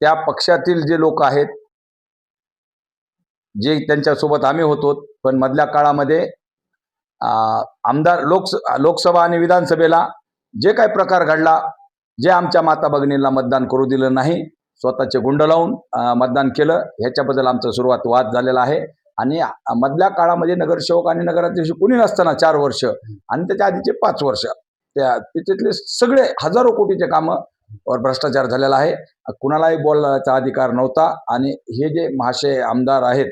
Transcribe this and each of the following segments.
त्या पक्षातील जे लोक आहेत जे त्यांच्यासोबत आम्ही होतो पण मधल्या काळामध्ये आमदार लोकस लोकसभा आणि विधानसभेला जे काही प्रकार घडला जे आमच्या माता भगिनींना मतदान करू दिलं नाही स्वतःचे गुंड लावून मतदान केलं ह्याच्याबद्दल आमचा सुरुवात वाद झालेला आहे. आणि मधल्या काळामध्ये नगरसेवक आणि नगराध्यक्ष कुणी नसताना चार वर्ष आणि त्याच्या आधीचे पाच वर्ष त्या त्याच्यातले सगळे हजारो कोटीचे कामं वर भ्रष्टाचार झालेला आहे. कुणालाही बोलण्याचा अधिकार नव्हता आणि हे जे महाशय आमदार आहेत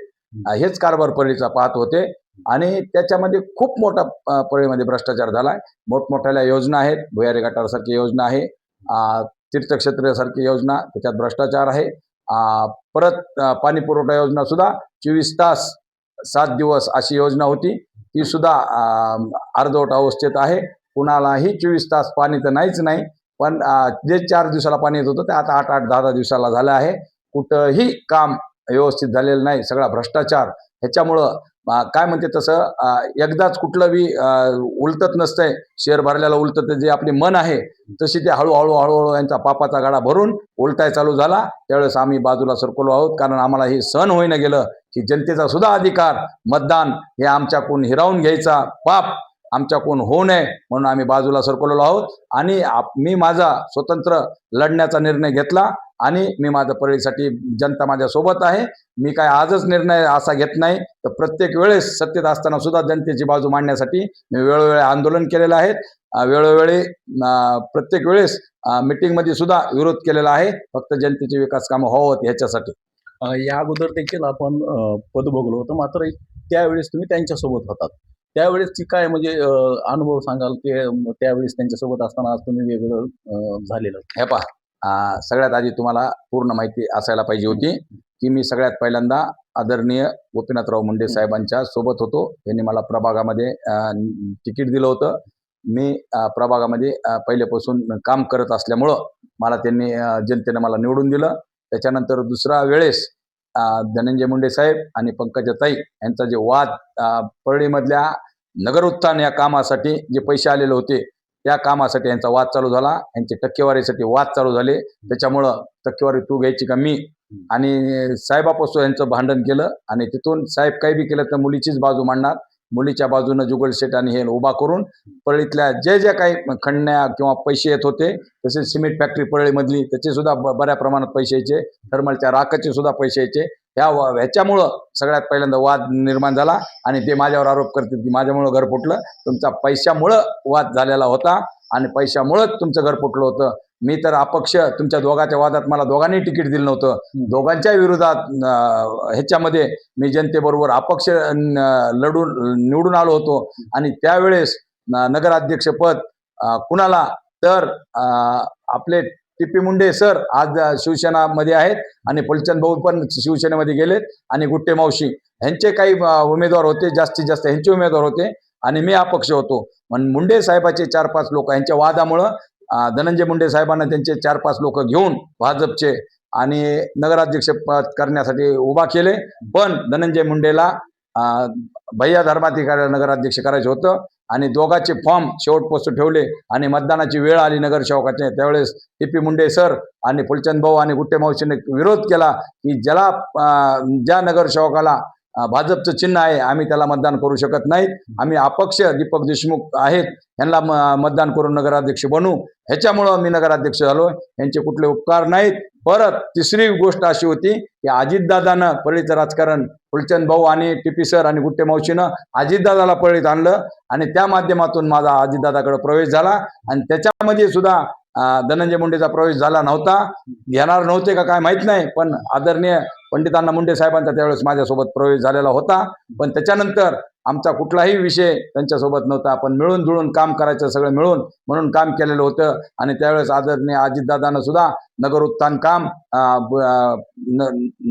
हेच कारभार परीचा पाहत होते आणि त्याच्यामध्ये खूप मोठा अ, परीमध्ये भ्रष्टाचार झाला आहे मोठमोठ्या योजना आहेत. भुयारी गटारसारखी योजना आहे. तीर्थक्षेत्रासारखी योजना त्याच्यात भ्रष्टाचार आहे. परत पाणी पुरवठा योजना सुद्धा चोवीस तास सात दिवस अशी योजना होती. ती सुद्धा अर्धवट अवस्थेत आहे. कुणालाही चोवीस तास पाणी तर नाहीच नाही. पण जे चार दिवसाला पाणी येत होतं ते आता आठ आठ दहा दहा दिवसाला झालं आहे. कुठंही काम व्यवस्थित झालेलं नाही सगळा भ्रष्टाचार. ह्याच्यामुळं काय म्हणते तसं एकदाच कुठलं बी उलटत नसतंय. शेअर भरल्याला उलटत जे आपले मन आहे तशी ते हळूहळू हळूहळू यांचा पापाचा गाडा भरून उलटाय चालू झाला. त्यावेळेस आम्ही बाजूला सरकलो आहोत कारण आम्हाला हे सहन होईना गेलं की जनतेचा सुद्धा अधिकार मतदान हे आमच्याकडून हिरावून घ्यायचा पाप. आमच्या कोण होऊ नये म्हणून आम्ही बाजूला सरकवलेलो आहोत. आणि आप- मी माझा स्वतंत्र लढण्याचा निर्णय घेतला आणि मी माझ्या परळीसाठी जनता माझ्या सोबत आहे. मी काय आजच निर्णय असा घेत नाही. तर प्रत्येक वेळेस सत्तेत असताना सुद्धा जनतेची बाजू मांडण्यासाठी मी वेळोवेळी आंदोलन केलेलं आहे. वेळोवेळी प्रत्येक वेळेस मिटिंगमध्ये मीटिंगमध्ये सुद्धा विरोध केलेला आहे. फक्त जनतेचे विकास कामं व्हावं ह्याच्यासाठी. या अगोदर देखील आपण पद बघलो होतं. मात्र त्यावेळेस तुम्ही त्यांच्यासोबत होतात. त्यावेळेसची काय म्हणजे अनुभव सांगाल की त्यावेळेस त्यांच्यासोबत असताना आज तुम्ही वेगळं अ, झालेलं? हे पहा सगळ्यात आधी तुम्हाला पूर्ण माहिती असायला पाहिजे होती की मी सगळ्यात पहिल्यांदा आदरणीय गोपीनाथराव मुंडे साहेबांच्या सोबत होतो. त्यांनी मला प्रभागामध्ये तिकीट दिलं होतं. मी प्रभागामध्ये पहिल्यापासून काम करत असल्यामुळं मला त्यांनी जनतेनं मला निवडून दिलं. त्याच्यानंतर दुसरा वेळेस धनंजय मुंडे साहेब आणि पंकजाताई यांचा जे वाद परळीमधल्या नगर उत्थान या कामासाठी जे पैसे आलेले होते त्या कामासाठी यांचा वाद चालू झाला. यांची टक्केवारीसाठी वाद चालू झाले. त्याच्यामुळं टक्केवारी तू घ्यायची का मी? आणि साहेबापासून यांचं भांडण केलं आणि तिथून साहेब काही बी केलं तर मुलीचीच बाजू मांडणार. मुलीच्या बाजूनं जुगल शेट आणि हे उभा करून परळीतल्या जे जे काही खंडण्या किंवा पैसे येत होते तसेच सिमेंट फॅक्टरी परळीमधली त्याचे सुद्धा ब- बऱ्या प्रमाणात पैसे यायचे. थर्मलच्या राखाचे सुद्धा पैसे यायचे. ह्या ह्याच्यामुळं सगळ्यात पहिल्यांदा वाद निर्माण झाला आणि ते माझ्यावर आरोप करतील की माझ्यामुळं घर फुटलं. तुमचा पैशामुळं वाद झालेला होता आणि पैशामुळंच तुमचं घर फुटलं होतं. मी तर अपक्ष तुमच्या दोघांच्या वादात मला दोघांनी तिकीट दिलं नव्हतं. दोघांच्या विरोधात ह्याच्यामध्ये मी जनतेबरोबर अपक्ष लढून निवडून आलो होतो. आणि त्यावेळेस न- नगराध्यक्षपद कुणाला? तर आपले आपले टिपी मुंडे सर आज शिवसेनामध्ये आहेत आणि फुलचंद भाऊ पण शिवसेनेमध्ये गेलेत आणि गुट्टे मावशी ह्यांचे काही उमेदवार होते जास्तीत जास्त ह्यांचे उमेदवार होते आणि मी अपक्ष होतो. पण मुंडे साहेबाचे चार पाच लोक यांच्या वादामुळं धनंजय मुंडे साहेबांना त्यांचे चार पाच लोक घेऊन भाजपचे आणि नगराध्यक्ष पद करण्यासाठी उभा केले. पण धनंजय मुंडेला भैया धर्माधिकारी नगराध्यक्ष करायचं होतं. आणि दोघांचे फॉर्म शेवटपासून ठेवले आणि मतदानाची वेळ आली नगरसेवकाचे त्यावेळेस टी पी मुंडे सर आणि फुलचंद भाऊ आणि गुट्टे मावशीने विरोध केला की ज्याला ज्या नगरसेवकाला भाजपचं चिन्ह आहे आम्ही त्याला मतदान करू शकत नाही. आम्ही अपक्ष दीपक देशमुख आहेत यांना म- मतदान करून नगराध्यक्ष बनू. ह्याच्यामुळं मी नगराध्यक्ष झालो. यांचे कुठले उपकार नाहीत. परत तिसरी गोष्ट अशी होती की अजितदादानं पळीचं राजकारण फुलचंद भाऊ आणि टीपी सर आणि गुट्टे मावशीनं अजितदादाला पळीत आणलं आणि त्या माध्यमातून माझा अजितदादाकडे प्रवेश झाला आणि त्याच्यामध्ये सुद्धा धनंजय मुंडेचा प्रवेश झाला नव्हता. घेणार नव्हते का काय माहीत नाही पण आदरणीय पंडितांना मुंडे साहेबांचा त्यावेळेस माझ्यासोबत प्रवेश झालेला होता. पण त्याच्यानंतर आमचा कुठलाही विषय त्यांच्यासोबत नव्हता. आपण मिळून जुळून काम करायचं सगळं मिळून म्हणून काम केलेलं होतं. आणि त्यावेळेस आदरणीय अजितदादानं सुद्धा नगर उत्थान काम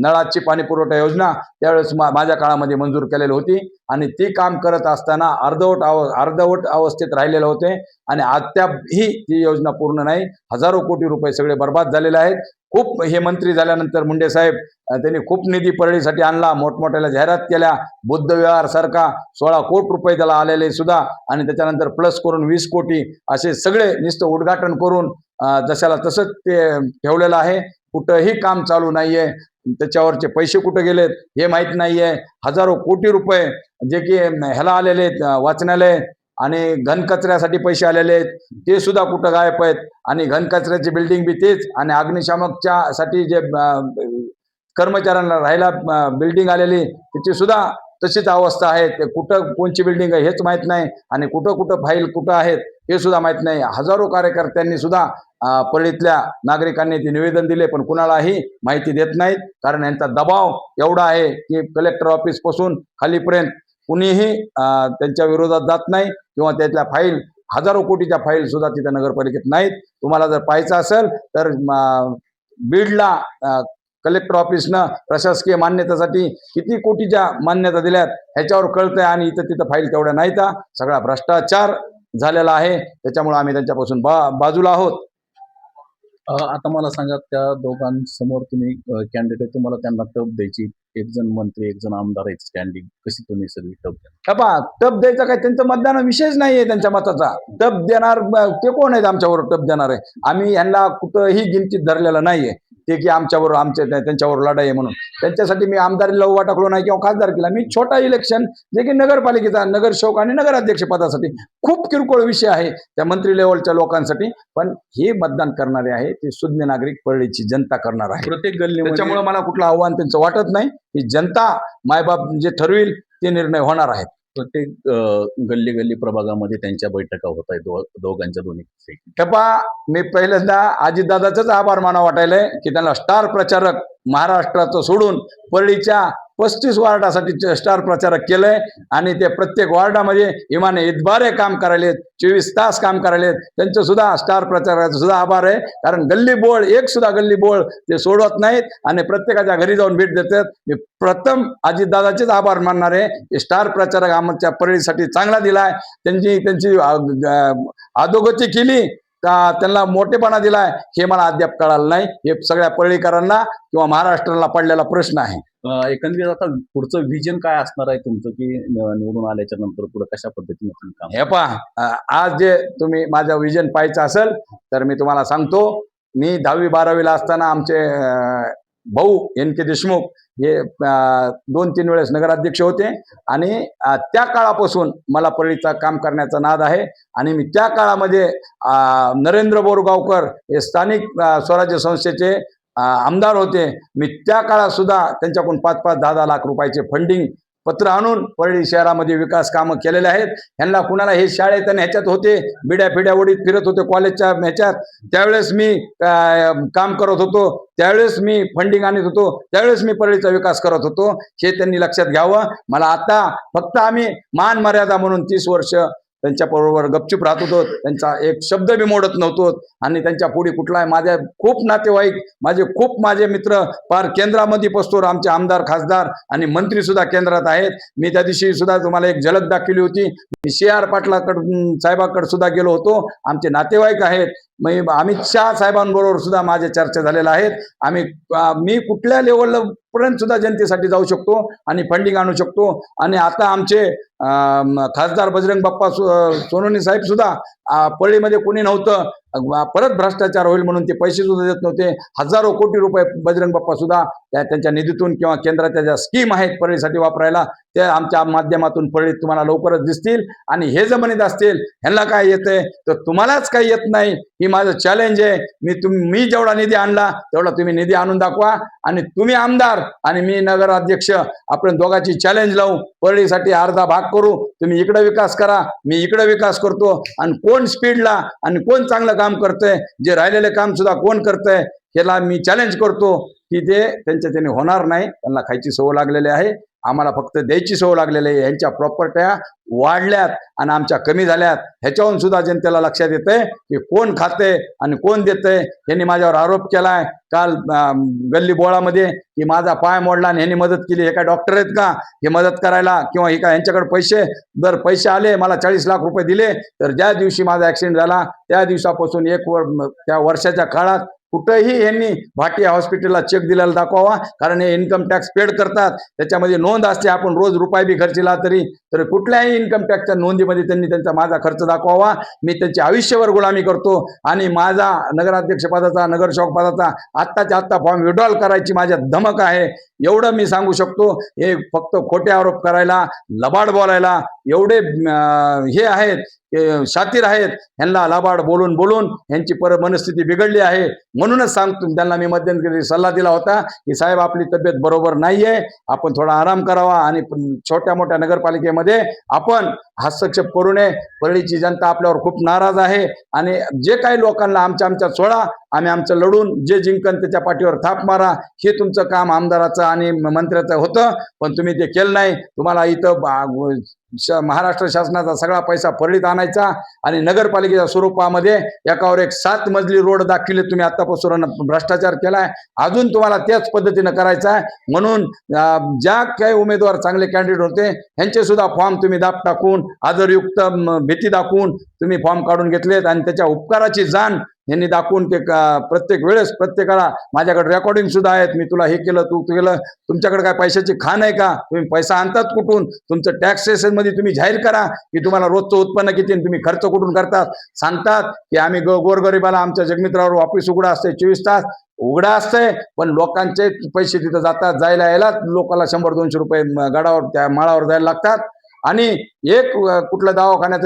नळाची पाणी पुरवठा योजना त्यावेळेस मा माझ्या काळामध्ये मंजूर केलेली होती. आणि ती काम करत असताना अर्धवट अव अर्धवट अवस्थेत राहिलेले होते. आणि अद्यापही ती योजना पूर्ण नाही. हजारो कोटी रुपये सगळे बर्बाद झालेले आहेत. खूप हे मंत्री झाल्यानंतर मुंडे साहेब त्यांनी खूप निधी परळीसाठी आणला मोठमोठ्याला जाहिरात केल्या बुद्ध विहार सारखा सोळा कोटी रुपये त्याला आलेले सुद्धा आणि त्याच्यानंतर प्लस करून वीस कोटी असे सगळे नुसतं उद्घाटन करून जशाला तसंच ते ठेवलेलं आहे. कुठंही काम चालू नाहीये. त्याच्यावरचे पैसे कुठे गेलेत हे माहीत नाहीये. हजारो कोटी रुपये जे की ह्याला आलेले आहेत वाचनालय आणि घनकचऱ्यासाठी पैसे आलेले आहेत. ते सुद्धा कुठं गायब आहेत? आणि घनकचऱ्याची बिल्डिंग बी तेच आणि अग्निशामकच्या साठी जे कर्मचाऱ्यांना राहायला बिल्डिंग आलेली त्याची सुद्धा तशीच अवस्था आहे ते कुठं कोणची बिल्डिंग आहे हेच माहीत नाही आणि कुठं कुठं फाईल कुठं आहेत हे सुद्धा माहीत नाही. हजारो कार्यकर्त्यांनी सुद्धा पळीतल्या परळीतल्या नागरिकांनी ते निवेदन दिले पण कुणालाही माहिती देत नाहीत. कारण यांचा दबाव एवढा आहे की कलेक्टर ऑफिसपासून खालीपर्यंत कुणीही त्यांच्या विरोधात जात नाही किंवा त्यातल्या फाईल हजारो कोटीच्या फाईल सुद्धा तिथं नगरपालिकेत नाहीत. तुम्हाला जर पाहायचं असेल तर बीडला कलेक्टर ऑफिसनं प्रशासकीय मान्यतेसाठी किती कोटीच्या मान्यता दिल्यात ह्याच्यावर कळतंय आणि इथं तिथं फाईल तेवढ्या नाहीता. सगळा भ्रष्टाचार झालेला आहे. त्याच्यामुळे आम्ही त्यांच्यापासून बा बाजूला आहोत. आता मला सांगा त्या दोघांसमोर तुम्ही कॅन्डिडेट तुम्हाला त्यांना टप द्यायची एक जण मंत्री एक जण आमदार आहेत स्टँडिंग कशी तुम्ही सगळी टप पहा टप द्यायचा काय? त्यांचं मतदान विषयच नाहीये त्यांच्या मताचा. टप देणार ब- ते कोण आहेत आमच्यावर टप देणार? आहे आम्ही यांना कुठंही गिनतीत धरलेलं नाहीये. ते की आमच्यावर आमच्या त्या- त्यांच्यावर लढाई आहे म्हणून. त्यांच्यासाठी मी आमदारीला उभा टाकलो नाही किंवा खासदार केला. मी छोटा इलेक्शन जे की नगरपालिकेचा नगरसेवक आणि नगराध्यक्ष पदासाठी खूप किरकोळ विषय आहे त्या मंत्री लेवलच्या लोकांसाठी. पण हे मतदान करणारे आहे ते सुज्ञ नागरिक परळीची जनता करणार आहे. प्रत्येक गल्लीमध्ये त्याच्यामुळे मला कुठलं आव्हान त्यांचं वाटत नाही. ही जनता मायबाप जे ठरविल ते निर्णय होणार आहेत. प्रत्येक गल्ली गल्ली प्रभागामध्ये त्यांच्या बैठका होत आहेत दो- दोघांच्या दोन्ही टप्पा टपा मी पहिल्यांदा अजितदादाचाच आभार माना वाटायलंय की त्यांना स्टार प्रचारक महाराष्ट्राचं सोडून परळीच्या पस्तीस वार्डासाठी स्टार प्रचारक केलंय आणि ते प्रत्येक वार्डामध्ये इमाने इतबारे काम करायलेत चोवीस तास काम करायलेत. त्यांचं सुद्धा स्टार प्रचारकाचं सुद्धा आभार आहे. कारण गल्ली बोळ एक सुद्धा गल्ली बोळ ते सोडवत नाहीत आणि प्रत्येकाच्या घरी जाऊन भेट देतात. मी प्रथम अजितदादाचेच आभार मानणार आहे. की स्टार प्रचारक आमच्या परळीसाठी चांगला दिलाय. त्यांची त्यांची अधोगती केली का त्यांना मोठेपणा दिलाय हे मला अद्याप कळालं नाही. हे सगळ्या परळीकरांना किंवा महाराष्ट्राला पडलेला प्रश्न आहे. एकंदरीत आता पुढचं व्हिजन काय असणार आहे तुमचं की निवडून आल्याच्यानंतर पुढे कशा पद्धतीने तुम्ही काम हे पहा आज जे तुम्ही माझं विजन पाहायचं असेल तर मी तुम्हाला सांगतो मी दहावी बारावीला असताना आमचे भाऊ एन के देशमुख हे दोन तीन वेळेस नगराध्यक्ष होते आणि त्या काळापासून मला परळीचा काम करण्याचा नाद आहे आणि मी त्या काळामध्ये नरेंद्र बोरगावकर हे स्थानिक स्वराज्य संस्थेचे आमदार होते. मी त्या काळात सुद्धा त्यांच्याकडून पाच पाच दहा दहा लाख रुपयाचे फंडिंग पत्र आणून परळी शहरामध्ये विकास कामं केलेले आहेत. ह्यांना कुणाला हे शाळेत आणि ह्याच्यात होते बिड्या फिड्या ओढीत फिरत होते कॉलेजच्या ह्याच्यात. त्यावेळेस मी काम करत होतो. त्यावेळेस मी फंडिंग आणत होतो. त्यावेळेस मी परळीचा विकास करत होतो. हे त्यांनी लक्षात घ्यावं. मला आता फक्त आम्ही मान मर्यादा म्हणून तीस वर्ष त्यांच्याबरोबर गपचूप राहत होतो. त्यांचा एक शब्द बी मोडत नव्हतो. आणि त्यांच्या पुढे कुठलाय? माझ्या खूप नातेवाईक माझे खूप माझे मित्र फार केंद्रामध्ये पसतोर आमचे आमदार खासदार आणि मंत्री सुद्धा केंद्रात आहेत. मी त्या दिवशी सुद्धा तुम्हाला एक झलक दाखवली होती. मी सी आर पाटलाकड साहेबाकडे सुद्धा गेलो होतो. आमचे नातेवाईक आहेत. मी अमित शहा साहेबांबरोबर सुद्धा माझ्या चर्चा झालेल्या आहेत. आम्ही मी कुठल्या लेवलला पर्यंत सुद्धा जनतेसाठी जाऊ शकतो आणि फंडिंग आणू शकतो. आणि आता आमचे खासदार बजरंग बाप्पा सो- साहेब सुद्धा पळीमध्ये कोणी नव्हतं परत भ्रष्टाचार होईल म्हणून ते पैसे सुद्धा देत नव्हते. हजारो कोटी रुपये बजरंग बाप्पा सुद्धा त्या त्यांच्या निधीतून किंवा केंद्राच्या ज्या स्कीम आहेत परळीसाठी वापरायला त्या आमच्या माध्यमातून परळीत तुम्हाला लवकरच दिसतील. आणि हे जमनीत असतील ह्यांना काय येतंय? तर तुम्हालाच काही येत नाही. ही माझं चॅलेंज आहे. मी तुम्ही मी जेवढा निधी आणला तेवढा तुम्ही निधी आणून दाखवा. आणि तुम्ही आमदार आणि मी नगराध्यक्ष आपण दोघांची चॅलेंज लावू. परळीसाठी अर्धा भाग करू. तुम्ही इकडे विकास करा. मी इकडे विकास करतो. आणि कोण स्पीडला आणि कोण चांगलं काम करतंय जे राहिलेले काम सुद्धा कोण करतंय याला मी चॅलेंज करतो की ते त्यांच्या त्याने होणार नाही त्यांना खायची सवय लागलेली आहे. आम्हाला फक्त द्यायची सवय लागलेली आहे. यांच्या प्रॉपर्ट्या वाढल्यात आणि आमच्या कमी झाल्यात. ह्याच्यावरून सुद्धा जनतेला लक्षात येते की कोण खाते आणि कोण देते यांनी माझ्यावर आरोप केलाय काल गल्ली बोळामध्ये की माझा पाय मोडला आणि ह्यांनी मदत केली. हे काय डॉक्टर आहेत का? हे मदत करायला किंवा हे काय यांच्याकडे पैसे जर पैसे आले मला चाळीस लाख रुपये दिले तर ज्या दिवशी माझा ऍक्सिडेंट झाला त्या दिवसापासून एक वर त्या वर्षाच्या काळात कुठंही यांनी भाटिया हॉस्पिटलला चेक दिलेला दाखवावा कारण हे इन्कम टॅक्स पेड करतात. त्याच्यामध्ये नोंद असते आपण रोज रुपये बी खर्चिला तरी. तर कुठल्याही इन्कम टॅक्सच्या नोंदीमध्ये त्यांनी त्यांचा माझा खर्च दाखवावा. मी त्यांची आयुष्यभर गुलामी करतो. आणि माझा नगराध्यक्षपदाचा नगरसेवक पदाचा आत्ताच्या आत्ता फॉर्म विड्रॉल करायची माझ्या धमक आहे. एवढं मी सांगू शकतो. हे फक्त खोटे आरोप करायला लबाड बोलायला एवढे हे आहेत. शातीर आहेत. ह्यांना लाबाड बोलून बोलून ह्यांची पर मनस्थिती बिघडली आहे. म्हणूनच सांगतो त्यांना मी मध्यंतरी सल्ला दिला होता की साहेब आपली तब्येत बरोबर नाही आहे आपण थोडा आराम करावा आणि छोट्या मोठ्या नगरपालिकेमध्ये आपण हस्तक्षेप करू नये. परळीची जनता आपल्यावर खूप नाराज आहे आणि जे काही लोकांना आमच्या आमच्या सोडा आम्ही आमचं लढून जे जिंकन त्याच्या पाठीवर थाप मारा. हे तुमचं काम आमदाराचं आणि मंत्र्याचं होतं पण तुम्ही ते केलं नाही. तुम्हाला इथं श- महाराष्ट्र शासनाचा सगळा पैसा परळीत आणायचा आणि नगरपालिकेच्या स्वरूपामध्ये एकावर एक सात मजली रोड दाखविले तुम्ही आतापासून भ्रष्टाचार केलाय. अजून तुम्हाला त्याच पद्धतीनं करायचा आहे. म्हणून ज्या काही उमेदवार चांगले कॅन्डिडेट होते यांचे सुद्धा फॉर्म तुम्ही दाब टाकून आदरयुक्त भीती दाखवून तुम्ही फॉर्म काढून घेतलेत आणि त्याच्या उपकाराची जाण यांनी दाखवून ते प्रत्येक वेळेस प्रत्येकाला माझ्याकडे रेकॉर्डिंग सुद्धा आहेत. मी तुला हे केलं तू तू केलं. तुमच्याकडे काय पैशाची खाण आहे का? तुम्ही पैसा आणतात कुठून? तुमचं टॅक्सेशनमध्ये मध्ये तुम्ही जाहीर करा की तुम्हाला रोजचं उत्पन्न किती आणि तुम्ही खर्च कुठून करतात? सांगतात की आम्ही ग गोरगरिबाला आमच्या जगमित्रावर ऑफिस उघडं असते चोवीस तास. उघडा असतंय पण लोकांचे पैसे तिथं जातात जायला यायला लोकांना शंभर दोनशे रुपये गडावर त्या माळावर जायला लागतात. आणि एक अ, कुठलं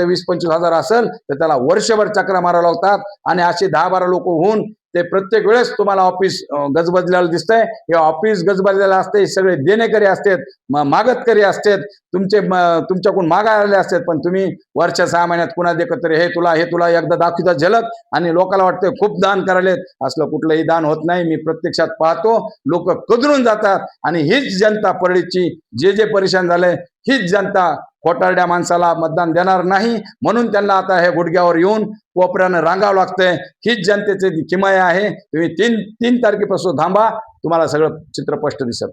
वीस पंचवीस हजार असेल तर त्याला वर्षभर चक्रा मारा लावतात. आणि असे दहा बारा लोक होऊन ते प्रत्येक वेळेस तुम्हाला ऑफिस गजबजलेलं दिसतंय. हे ऑफिस गजबजलेलं असते सगळे देणेकरी असतात मागतकरी असतात. तुमचे तुमच्याकडून मागायला असतात पण तुम्ही वर्षा सहा महिन्यात कुणा देखत तरी हे तुला हे तुला एकदा दाखवता झलक आणि लोकांना वाटतंय खूप दान करायलेत. असलं कुठलंही दान होत नाही मी प्रत्यक्षात पाहतो. लोक कदरून जातात आणि हीच जनता परळीची जे जे परेशान झालंय हीच जनता खोटारड्या माणसाला मतदान देणार नाही. म्हणून त्यांना आता हे गुडघ्यावर येऊन कोपऱ्यानं रांगावं लागतंय. हीच जनतेची किमया आहे. तुम्ही तीन तीन तारखेपासून थांबा. तुम्हाला सगळं चित्र स्पष्ट दिसत